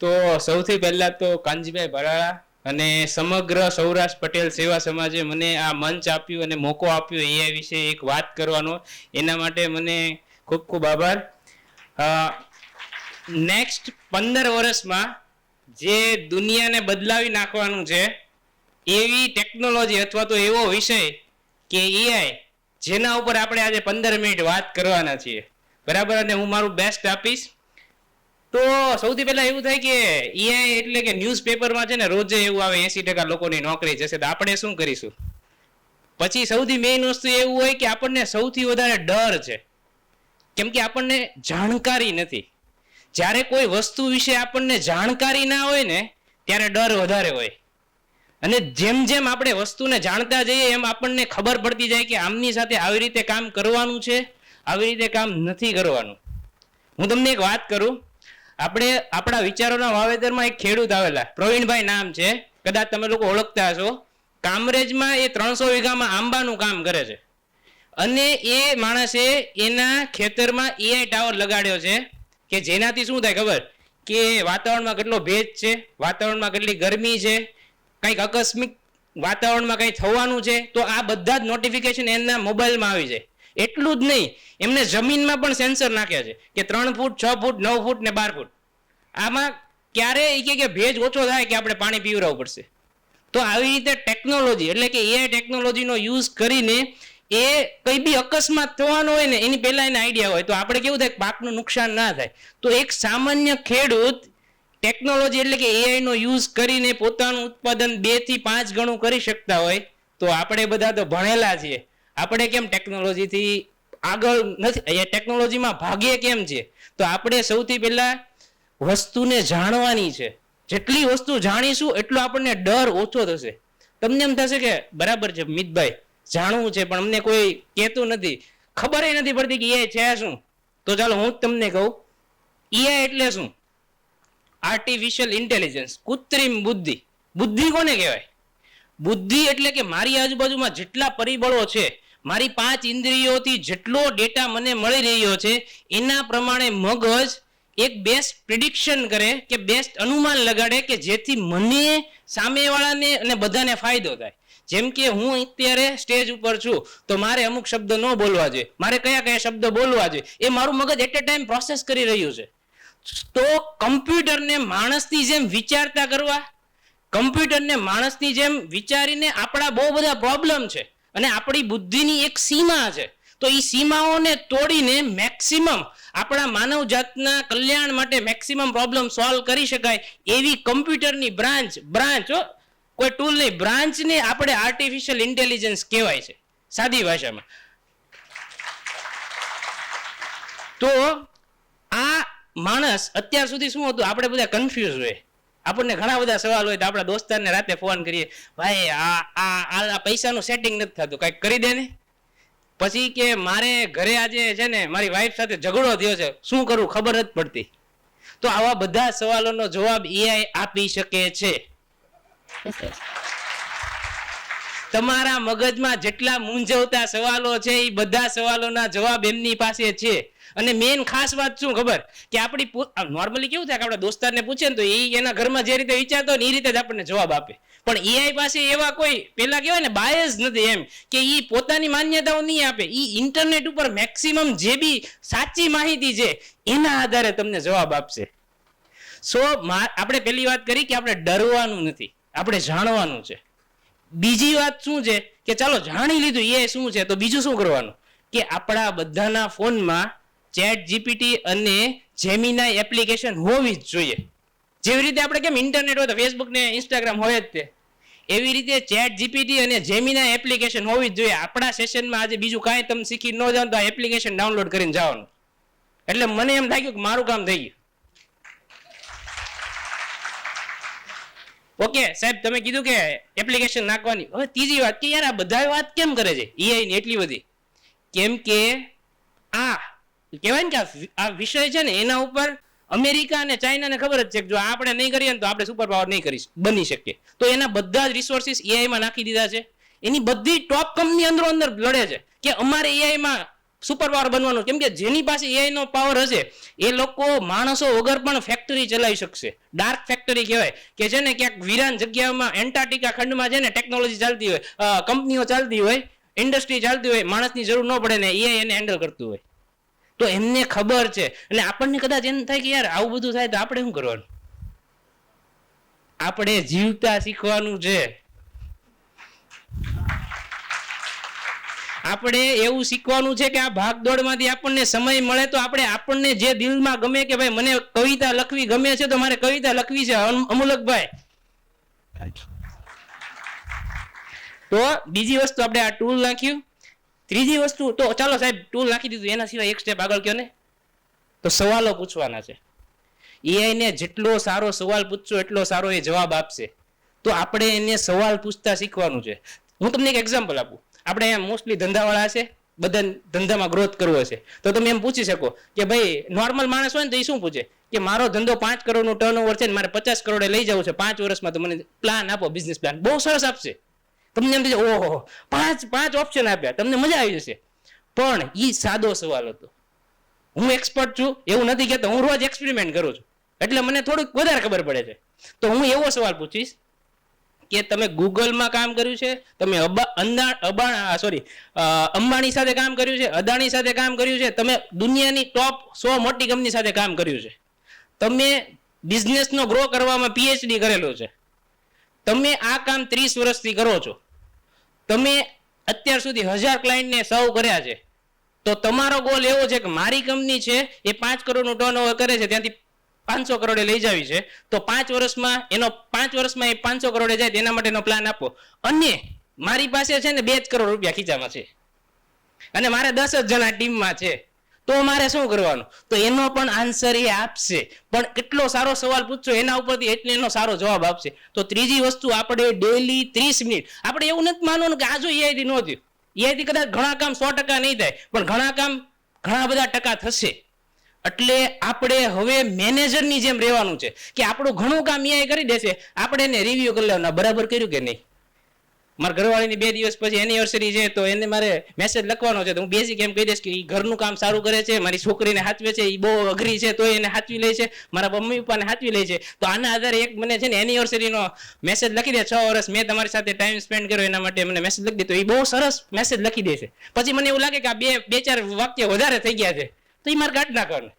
તો સૌથી પહેલા તો કાનજીભાઈ ભરાળા અને સમગ્ર સૌરાષ્ટ્ર પટેલ સેવા સમાજે મને આ મંચ આપ્યું અને મોકો આપ્યો એ વિશે એક વાત કરવાનો. એના માટે મને ખૂબ ખૂબ આભાર. નેક્સ્ટ પંદર વર્ષમાં જે દુનિયાને બદલાવી નાખવાનું છે, એવી ટેકનોલોજી અથવા તો એવો વિષય કે એઆઈ જેના ઉપર આપણે આજે પંદર મિનિટ વાત કરવાના છીએ. બરાબર? અને હું મારું બેસ્ટ આપીશ. તો સૌથી પહેલા એવું થાય કે એઆઈ એટલે કે ન્યૂઝપેપરમાં છે ને રોજે એવું આવે એસી ટકા લોકોની નોકરી જશે. તો આપણે શું કરીશું? પછી સૌથી મેઇન વસ્તુ એવું હોય કે આપણને સૌથી વધારે ડર છે. કેમ કે આપણને જાણકારી નથી. જ્યારે કોઈ વસ્તુ વિશે આપણને જાણકારી ના હોય ને, ત્યારે ડર વધારે હોય. અને જેમ જેમ આપણે વસ્તુને જાણતા જઈએ, એમ આપણને ખબર પડતી જાય કે આમની સાથે આવી રીતે કામ કરવાનું છે, આવી રીતે કામ નથી કરવાનું. હું તમને એક વાત કરું. આપણે આપણા વિચારોના વાવેતરમાં એક ખેડૂત આવેલા. પ્રવીણભાઈ નામ છે. કદાચ તમે લોકો ઓળખતા હશો. કામરેજમાં એ ત્રણસો વીઘામાં આંબાનું કામ કરે છે. અને એ માણસે એના ખેતરમાં એઆઈ ટાવર લગાડ્યો છે કે જેનાથી શું થાય ખબર? કે વાતાવરણમાં કેટલો ભેજ છે, વાતાવરણમાં કેટલી ગરમી છે, કંઈક આકસ્મિક વાતાવરણમાં કંઈ થવાનું છે, તો આ બધા જ નોટિફિકેશન એમના મોબાઈલમાં આવી જાય. એટલું જ નહીં, એમને જમીનમાં પણ સેન્સર નાખ્યા છે કે ત્રણ ફૂટ, છ ફૂટ, નવ ફૂટ ને બાર ફૂટ. આમાં ક્યારે એ કે ભેજ ઓછો થાય કે આપણે પાણી પીવરાવવું પડશે? તો આવી રીતે ટેકનોલોજી એટલે કે એઆઈ ટેકનોલોજીનો યુઝ કરીને એ કઈ બી અકસ્માત થવાનો હોય ને, એની પહેલા એને આઈડિયા હોય. તો આપણે કેવું થાય પાકનું નુકસાન ના થાય. તો એક સામાન્ય ખેડૂત ટેકનોલોજી એટલે કે એઆઈ નો યુઝ કરીને પોતાનું ઉત્પાદન બેથી પાંચ ગણું કરી શકતા હોય, તો આપણે બધા તો ભણેલા છીએ. આપણે કેમ ટેકનોલોજીથી આગળ નથી? ટેકનોલોજીમાં ભાગીએ કેમ છે તો આપણે સૌથી પહેલા વસ્તુને જાણવાની છે. જેટલી વસ્તુ જાણીશું, એટલો આપણને ડર ઓછો થશે. તમને એમ થશે કે, બરાબર છે, મિતભાઈ, જાણવું છે, પણ અમને કોઈ કહેતું નથી. ખબર નથી પડતી કે એ છે શું. તો ચાલો, હું તમને કહું એ એટલે શું? આર્ટિફિશિયલ ઇન્ટેલિજન્સ કૃત્રિમ બુદ્ધિ. બુદ્ધિ કોને કહેવાય? બુદ્ધિ એટલે કે મારી આજુબાજુમાં જેટલા પરિબળો છે, મારી પાંચ ઇન્દ્રિયોથી જેટલો ડેટા મને મળી રહ્યો છે, એના પ્રમાણે મગજ એક બેસ્ટ પ્રિડિક્શન કરે કે બેસ્ટ અનુમાન લગાડે કે જેથી મને સામેવાળાને અને બધાને ફાયદો થાય. જેમ કે હું અત્યારે સ્ટેજ ઉપર છું, તો મારે અમુક શબ્દ ન બોલવા જોઈએ. મારે કયા કયા શબ્દ બોલવા જોઈએ? એ મારું મગજ એટ એ ટાઈમ પ્રોસેસ કરી રહ્યું છે. તો કમ્પ્યુટરને માણસની જેમ વિચારતા કરવા, કમ્પ્યુટરને માણસની જેમ વિચારીને આપણા બહુ બધા પ્રોબ્લેમ છે. અને આપણી બુદ્ધિની એક સીમા છે. તો એ સીમાઓને તોડીને મેક્સિમમ આપણા માનવ જાતના કલ્યાણ માટે મેક્સિમમ પ્રોબ્લેમ સોલ્વ કરી શકાય એવી કમ્પ્યુટરની બ્રાન્ચ બ્રાન્ચ કોઈ ટૂલ નહીં બ્રાન્ચને આપણે આર્ટિફિશિયલ ઇન્ટેલિજન્સ કહેવાય છે. સાદી ભાષામાં. તો આ માણસ અત્યાર સુધી શું હતું? આપણે બધા કન્ફ્યુઝ હોય. આપણને ઘણા બધા સવાલ હોય તો આપણા દોસ્તારને રાતે ફોન કરીએ. ભાઈ, આ આ આ પૈસાનું સેટિંગ નથી થતું. કાંઈક કરી દે ને. પછી કે મારે ઘરે આજે છે ને મારી વાઈફ સાથે ઝઘડો થયો છે. શું કરું ખબર જ પડતી. તો આવા બધા સવાલોનો જવાબ એઆઈ આપી શકે છે. તમારા મગજમાં જેટલા મૂંઝવતા સવાલો છે એ બધા સવાલોના જવાબ એમની પાસે છે. અને મેઇન ખાસ વાત શું ખબર? કે આપણી નોર્મલી કેવું થાય કે આપણા દોસ્તારને પૂછે ને તો એ એના ઘરમાં જે રીતે વિચારતો ને એ રીતે જ આપણને જવાબ આપે. પણ એઆઈ પાસે એવા કોઈ, પેલા કહેવાય ને બાયસ નથી એમ, કે એ પોતાની માન્યતાઓ નહીં આપે. એ ઇન્ટરનેટ ઉપર મેક્સિમમ જે બી સાચી માહિતી છે, એના આધારે તમને જવાબ આપશે. સો આપણે પેલી વાત કરી કે આપણે ડરવાનું નથી. આપણે જાણવાનું છે. બીજી વાત શું છે કે ચાલો જાણી લીધું એ શું છે તો બીજું શું કરવાનું? કે આપણા બધાના ફોનમાં ચેટ જીપીટી અને જેમિના એપ્લિકેશન હોવી જ જોઈએ. જેવી રીતે આપણે કેમ ઇન્ટરનેટ હોય તો ફેસબુક ને ઇન્સ્ટાગ્રામ હોય જ તે. એવી રીતે ચેટ જીપીટી અને જેમિના એપ્લિકેશન હોવી જ જોઈએ. આપણા સેશનમાં આજે બીજું કાંઈ તમે શીખી ન જાઓ તો આ એપ્લિકેશન ડાઉનલોડ કરીને જવાનું. એટલે મને એમ લાગ્યું કે મારું કામ થઈ ગયું. ઓકે, સાહેબ, તમે કીધું કે એપ્લિકેશન નાખવાની. હવે ત્રીજી વાત કે યાર, આ બધા વાત કેમ કરે છે? એઆઈ ની એટલી બધી. કેમ કે આ, કહેવાય ને કે આ વિષય છે ને, એના ઉપર અમેરિકા અને ચાઇનાને ખબર જ છે કે જો આપણે નહીં કરીએ ને તો આપણે સુપર પાવર નહીં કરી બની શકીએ. તો એના બધા જ રિસોર્સિસ એઆઈમાં નાખી દીધા છે. એની બધી ટોપ કંપની અંદરો અંદર લડે છે કે અમારે એઆઈમાં સુપર પાવર બનવાનું. કેમ કે જેની પાસે એઆઈ નો પાવર હશે, એ લોકો માણસો વગર પણ ફેક્ટરી ચલાવી શકશે. ડાર્ક ફેક્ટરી કહેવાય, કે છે ને ક્યાંક વિરાન જગ્યામાં એન્ટાર્ટિકા ખંડમાં છે ને ટેકનોલોજી ચાલતી હોય કંપનીઓ ચાલતી હોય ઇન્ડસ્ટ્રી ચાલતી હોય, માણસની જરૂર ન પડે ને એઆઈ એને હેન્ડલ કરતું હોય. તો એમને ખબર છે. એટલે આપણને કદાચ એમ થાય કે યાર, આવું બધું થાય તો આપણે શું કરવાનું? આપણે જીવતા શીખવાનું છે. આપણે એવું શીખવાનું છે કે આ ભાગદોડમાંથી આપણને સમય મળે તો આપણે આપણને જે દિલમાં ગમે કે ભાઈ મને કવિતા લખવી ગમે છે તો મારે કવિતા લખવી છે અમ- અમુલકભાઈ. તો બીજી વસ્તુ આપણે આ ટૂલ નાખ્યું. ત્રીજી વસ્તુ તો ચાલો સાહેબ ટૂલ નાખી દીધું. એના સિવાય એક સ્ટેપ આગળ કયો ને? તો સવાલો પૂછવાના છે. AI ને જેટલો સારો સવાલ પૂછશો એટલો સારો એ જવાબ આપશે. તો આપણે એને સવાલ પૂછતા શીખવાનું છે. હું તમને એક એક્ઝામ્પલ આપું. આપણે મોસ્ટલી ધંધાવાળા છે બધા ધંધામાં ગ્રોથ કરવો છે. તો તમે એમ પૂછી શકો કે ભાઈ નોર્મલ માણસ હોય ને તો એ શું પૂછે? કે મારો ધંધો પાંચ કરોડનો ટર્ન ઓવર છે ને મારે પચાસ કરોડે લઈ જવું છે, પાંચ વર્ષમાં તો મને પ્લાન આપો બિઝનેસ પ્લાન બહુ સરસ આપશે. તમને એમ થશે ઓહો, પાંચ પાંચ ઓપ્શન આપ્યા, તમને મજા આવી જશે. પણ એ સાદો સવાલ હતો. હું એક્સપર્ટ છું, એવું નથી કહેતો, હું રોજ એક્સપેરિમેન્ટ કરું છું. એટલે મને થોડુંક વધારે ખબર પડે છે. તો હું એવો સવાલ પૂછીશ કે તમે ગૂગલમાં કામ કર્યું છે? તમે અંદા અબા સોરી અંબાણી સાથે કામ કર્યું છે, અદાણી સાથે કામ કર્યું છે, તમે દુનિયાની ટોપ સો મોટી કંપની સાથે કામ કર્યું છે. તમે બિઝનેસનો ગ્રો કરવામાં પીએચડી કરેલો છે. તમે આ કામ ત્રીસ વર્ષથી કરો છો. તમે અત્યાર સુધી હજાર ક્લાયન્ટને સર્વ કર્યા છે. તો તમારો ગોલ એવો છે કે મારી કંપની છે એ પાંચ કરોડનું ટર્નઓવર કરે છે, ત્યાંથી પાંચસો કરોડે લઈ જાવી છે, તો પાંચ વર્ષમાં એનો, પાંચ વર્ષમાં એ પાંચસો કરોડે જાય તેના માટેનો પ્લાન આપો. અને મારી પાસે છે ને બે જ કરોડ રૂપિયા ખીચામાં છે. અને મારે દસ જ જણા ટીમમાં છે. તો મારે શું કરવાનું? તો એનો પણ આન્સર એ આપશે. પણ કેટલો સારો સવાલ પૂછશો, એના ઉપરથી એટલે એનો સારો જવાબ આપશે. તો ત્રીજી વસ્તુ આપણે ડેલી ત્રીસ મિનિટ. આપણે એવું નથી માનવાનું કે આજુ એઆઈટી ન થયું. EIT કદાચ ઘણા કામ સો ટકા નહીં થાય, પણ ઘણા કામ ઘણા બધા ટકા થશે. એટલે આપણે હવે મેનેજરની જેમ રહેવાનું છે કે આપણું ઘણું કામ એ કરી દેશે. આપણે એને રિવ્યુ કરી લેવાના. બરાબર કર્યું કે નહીં? મારા ઘરવાળીની બે દિવસ પછી એનિવર્સરી છે, તો એને મારે મેસેજ લખવાનો છે. તો હું બેઝિક એમ કહી દઈશ કે એ ઘરનું કામ સારું કરે છે, મારી છોકરીને હાચવે છે એ બહુ અઘરી છે તો એને હાચવી લે છે. મારા મમ્મી પપ્પાને હાચવી લે છે. તો આના આધારે એક મને છે ને એનિવર્સરીનો મેસેજ લખી દે છ વર્ષ મેં તમારી સાથે ટાઈમ સ્પેન્ડ કર્યો એના માટે મને મેસેજ લખી દે. તો એ બહુ સરસ મેસેજ લખી દે છે પછી મને એવું લાગે કે આ બે બે ચાર વાક્ય વધારે થઈ ગયા છે. તો એ મારે ના નાખવાનું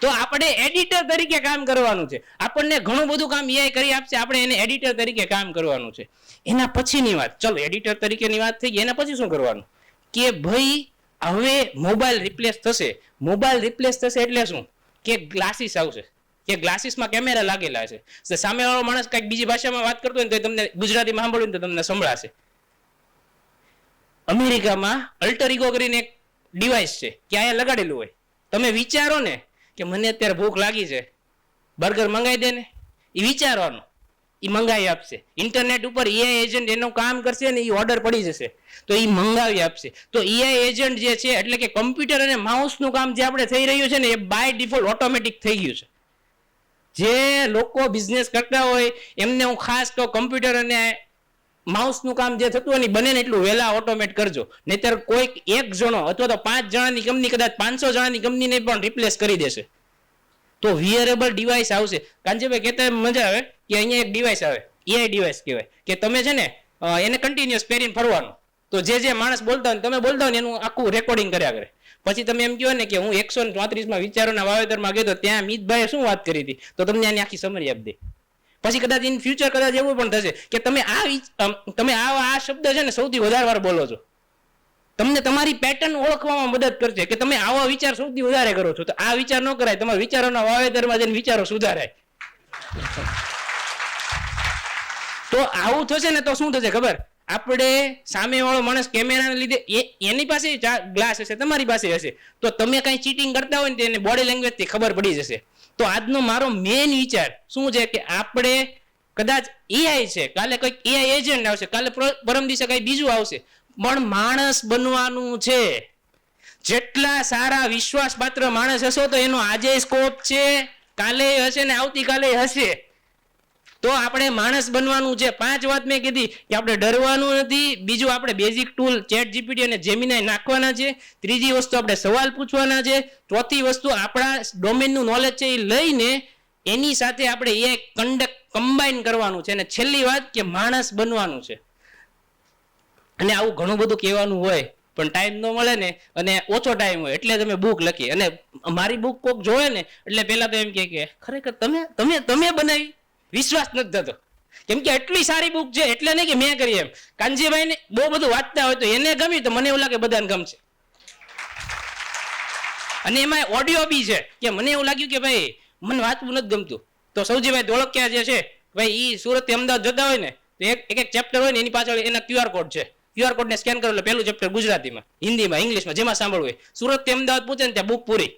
તો આપણે એડિટર તરીકે કામ કરવાનું છે. આપણને ઘણું બધું કામ એ કરી આપશે, આપણે એને એડિટર તરીકે કામ કરવાનું છે. એના પછીની વાત, ચલો એડિટર તરીકેની વાત થઈ ગઈ, એના પછી શું કરવાનું? કે ભાઈ, હવે મોબાઈલ રિપ્લેસ થશે. મોબાઈલ રિપ્લેસ થશે એટલે શું? કે ગ્લાસીસ આવશે. કે ગ્લાસીસમાં કેમેરા લાગેલા છે સામેવાળો માણસ કંઈક બીજી ભાષામાં વાત કરતો હોય તો તમને ગુજરાતીમાં સાંભળ્યું તો તમને સંભળાશે. અમેરિકામાં અલ્ટર ઇગો કરીને એક ડિવાઇસ છે. કે અહીંયા લગાડેલું હોય? તમે વિચારો ને કે મને અત્યારે ભૂખ લાગી છે. બર્ગર મંગાવી દે ને. એ વિચારવાનું. એ મંગાવી આપશે. ઇન્ટરનેટ ઉપર એઆઈ એજન્ટ એનું કામ કરશે ને એ ઓર્ડર પડી જશે. તો એ મંગાવી આપશે. તો એઆઈ એજન્ટ જે છે, એટલે કે કમ્પ્યુટર અને માઉસનું કામ જે આપણે થઈ રહ્યું છે ને, એ બાય ડિફોલ્ટ ઓટોમેટિક થઈ ગયું છે. જે લોકો બિઝનેસ કરતા હોય, એમને હું ખાસ તો કમ્પ્યુટર અને માઉસનું કામ જે થતું હોય ને બને ને એટલું વહેલા ઓટોમેટ કરજો. નહીતર કોઈક એક જણો અથવા તો પાંચ જણાની કંપની કદાચ પાંચસો જણાની કંપનીને પણ રિપ્લેસ કરી દેશે. તો વિયરેબલ ડિવાઇસ આવશે. કાનજીભાઈ કહેતા મજા આવે કે અહીંયા એક ડિવાઇસ આવે. એઆઈ ડિવાઇસ કહેવાય. કે તમે છે ને એને કન્ટિન્યુઅસ પહેરીને ફરવાનું. તો જે જે માણસ બોલતા હોય તમે બોલતા હોય એનું આખું રેકોર્ડિંગ કર્યા કરે. પછી તમે એમ કહો ને કે હું એકસો ચોત્રીસમાં વિચારોના વાવેતરમાં ગયો તો ત્યાં મિતભાઈએ શું વાત કરી હતી? તો તમને આની આખી સમરી આપી દે. પછી કદાચ ઇન ફ્યુચર કદાચ એવું પણ થશે કે તમે આ તમે આ આ શબ્દ છે ને સૌથી વધારે વાર બોલો છો. તમને તમારી પેટર્ન ઓળખવામાં મદદ કરશે કે તમે આવા વિચાર સૌથી વધારે કરો છો. તો આ વિચાર ન કરાય, તમારા વિચારોના વાવેતરમાં જઈને વિચારો સુધારાય. તો આવું થશે ને તો શું થશે ખબર? આપણે સામેવાળો માણસ કેમેરાને લીધે એની પાસે ગ્લાસ હશે, તમારી પાસે હશે. તો તમે કઈ ચીટિંગ કરતા હોય ને એને બોડી લેંગ્વેજથી ખબર પડી જશે. તો આજનો મારો મેઇન વિચાર શું છે કે આપણે કદાચ એઆઈ છે, કાલે કંઈક એઆઈ એજન્ટ આવશે, કાલે પરમ દિવસે કઈ બીજું આવશે. પણ માણસ બનવાનું છે. જેટલા સારા વિશ્વાસપાત્ર માણસ હશો તો એનો આજે સ્કોપ છે, કાલે હશે ને આવતીકાલે હશે. તો આપણે માણસ બનવાનું છે. પાંચ વાત મેં કીધી કે આપણે ડરવાનું નથી. બીજું આપણે બેઝિક ટૂલ ચેટ જીપીટી અને જેમિનાઈ નાખવાના છે. ત્રીજી વસ્તુ આપણે સવાલ પૂછવાના છે. ચોથી વસ્તુ આપણા ડોમેનનું નોલેજ છે એ લઈને એની સાથે આપણે એ કંડક્ટ કમ્બાઈન કરવાનું છે. અને છેલ્લી વાત કે માણસ બનવાનું છે. અને આવું ઘણું બધું કહેવાનું હોય, પણ ટાઈમ ન મળે ને, અને ઓછો ટાઈમ હોય, એટલે તમે બુક લખી. અને મારી બુક કોક જોવે ને, એટલે પહેલા તો એમ કે ખરેખર તમે તમે તમે બનાવી. વિશ્વાસ નથી થતો. કેમ કે એટલી સારી બુક છે, એટલે નહીં કે મેં કરી એમ. કાનજીભાઈ ને બહુ બધું વાંચતા હોય તો એને ગમ્યું તો મને એવું લાગે બધાને ગમશે. અને એમાં ઓડિયો બી છે, કે મને એવું લાગ્યું કે ભાઈ, મને વાંચવું નથી ગમતું. તો સૌજીભાઈ ધોળકિયા જે છે ભાઈ, ઈ સુરત અમદાવાદ જતા હોય ને, તો એક એક ચેપ્ટર હોય ને, એની પાછળ એના ક્યુઆર કોડ છે. ક્યુઆર કોડ ને સ્કેન કરો એટલે પહેલું ચેપ્ટર ગુજરાતીમાં, હિન્દીમાં, ઇંગ્લિશમાં, જેમાં સાંભળવું હોય. સુરત અમદાવાદ પૂછે ને ત્યાં બુક પૂરી.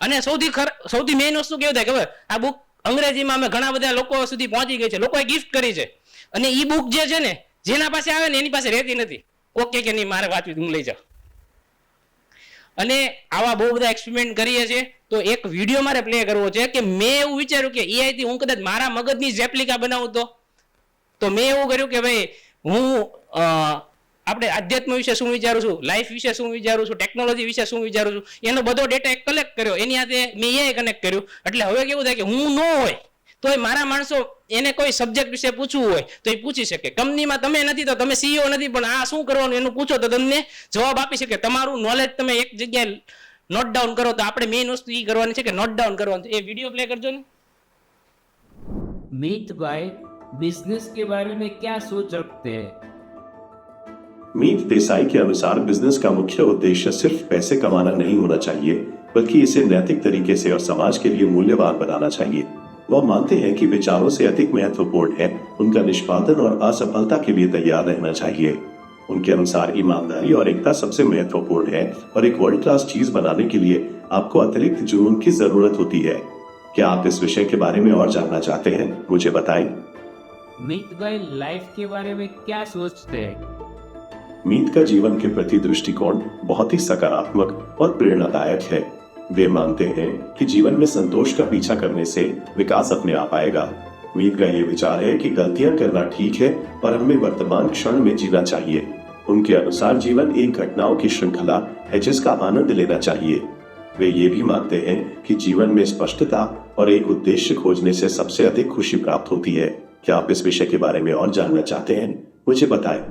અને સૌથી ખર, સૌથી મેઇન વસ્તુ કેવું થાય ખબર? આ બુક અંગ્રેજીમાં અમે ઘણા બધા લોકો સુધી પહોંચી ગઈ છે. લોકોએ ગિફ્ટ કરી છે. અને ઈ બુક જે છે ને, જેના પાસે આવે ને, એની પાસે રહેતી નથી. ઓકે કે નહીં, મારે વાંચવી હું લઈ જાઉં. અને આવા બહુ બધા એક્સપેરિમેન્ટ કરીએ છીએ. તો એક વીડિયો મારે પ્લે કરવો છે કે મેં એવું વિચાર્યું કે એઆઈથી હું કદાચ મારા મગજની જ રેપ્લિકા બનાવું તો. તો મેં એવું કર્યું કે ભાઈ, હું આપણે આધ્યાત્મ વિશે શું વિચારું છું લાઈફ વિશે શું વિચારું છું ટેકનોલોજી વિશે શું વિચારું છું એનો બધો ડેટા એક કલેક્ટ કર્યો એની સાથે મેં એ કનેક્ટ કર્યું એટલે હવે કેવું થાય કે હું ન હોય તોય મારા માણસો એને કોઈ સબ્જેક્ટ વિશે પૂછવું હોય તો એ પૂછી શકે કંપનીમાં તમે નથી તો તમે સીઈઓ નથી પણ આ શું કરવાનું એનું પૂછો તો તમને જવાબ આપી શકે તમારું નોલેજ તમે એક જગ્યાએ નોટ ડાઉન કરો તો આપણે મેઇન વસ્તુ એ કરવાની છે કે નોટ ડાઉન કરવાનું છે. એ વિડીયો પ્લે કરજો ને मीत भाई बिजनेस के बारे में क्या सोच रखते हैं मीत देसाई के अनुसार बिज़नेस का मुख्य उद्देश्य सिर्फ़ पैसे कमाना नहीं होना चाहिए, बल्कि इसे नैतिक तरीके से और समाज के लिए मूल्यवान बनाना चाहिए। वह मानते हैं कि विचारों से अधिक महत्वपूर्ण है, उनका निष्पादन और असफलता के लिए तैयार रहना चाहिए। उनके अनुसार ईमानदारी और एकता सबसे महत्वपूर्ण है और एक वर्ल्ड क्लास चीज़ बनाने के लिए आपको अतिरिक्त जुनून की ज़रूरत होती है। क्या आप इस विषय के बारे में और जानना चाहते हैं, मुझे बताएँ? लाइफ के बारे में क्या सोचते हैं? मीत का जीवन के प्रति दृष्टिकोण बहुत ही सकारात्मक और प्रेरणादायक है। वे मानते हैं कि जीवन में संतोष का पीछा करने से विकास अपने आप आएगा। मीत का ये विचार है कि गलतियाँ करना ठीक है पर हमें वर्तमान क्षण में जीना चाहिए। उनके अनुसार जीवन एक घटनाओं की श्रृंखला है जिसका आनंद लेना चाहिए। वे ये भी मानते हैं कि जीवन में स्पष्टता और एक उद्देश्य खोजने से सबसे अधिक खुशी प्राप्त होती है। क्या आप इस विषय के बारे में और जानना चाहते हैं? मुझे बताएं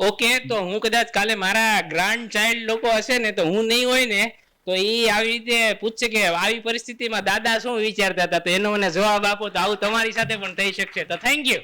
ઓકે તો હું કદાચ કાલે મારા ગ્રાન્ડ ચાઇલ્ડ લોકો હશે ને તો હું નહીં હોય ને તો એ આવી રીતે પૂછશે કે આવી પરિસ્થિતિમાં દાદા શું વિચારતા હતા તો એનો મને જવાબ આપો તો આવું તમારી સાથે પણ થઈ શકશે તો થેન્ક યુ